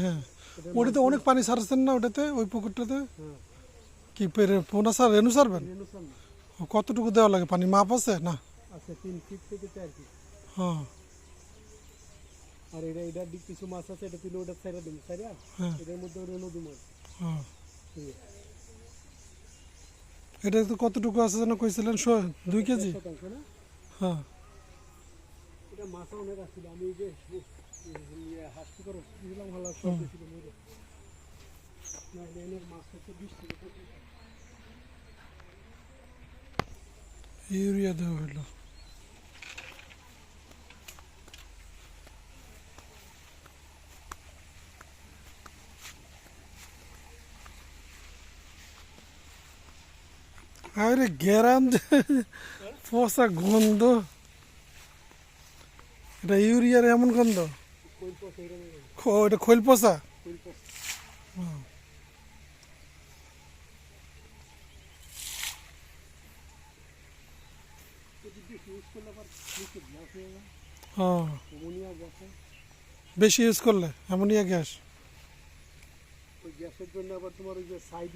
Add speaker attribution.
Speaker 1: হ্যাঁ। ওটাতে অনেক পানি ছাড়ছেন না ওটাতে ওই পুকুরটাতে?
Speaker 2: হ্যাঁ।
Speaker 1: কি পোনা সার রেনু সারবেন? কতটুকু দেওয়া লাগে? পানি মাপ আছে? না। হ্যাঁ।
Speaker 2: আর এটা দিক কিছু মাছ আছে এটা তুলে ওটা দিন
Speaker 1: হ্যাঁ।
Speaker 2: এটার মধ্যে রেনু দিন
Speaker 1: হ্যাঁ। এটা তো কতটুকু আছে যেন কইছিলেন দুই কেজি? হ্যাঁ।
Speaker 2: এটা মাছ অনেক আসছিল আমি যে ইয়ে
Speaker 1: ইউরিয়া দেওয়া হইল। আরে গেরাম পচা গন্ধ। এটা ইউরিয়ার এমন গন্ধ। এটা খৈল
Speaker 2: গ্যাসে
Speaker 1: বেশি ইউজ করলে, অ্যামোনিয়া গ্যাস।
Speaker 2: ওই গ্যাসের জন্য আবার তোমার ওই যে সাইড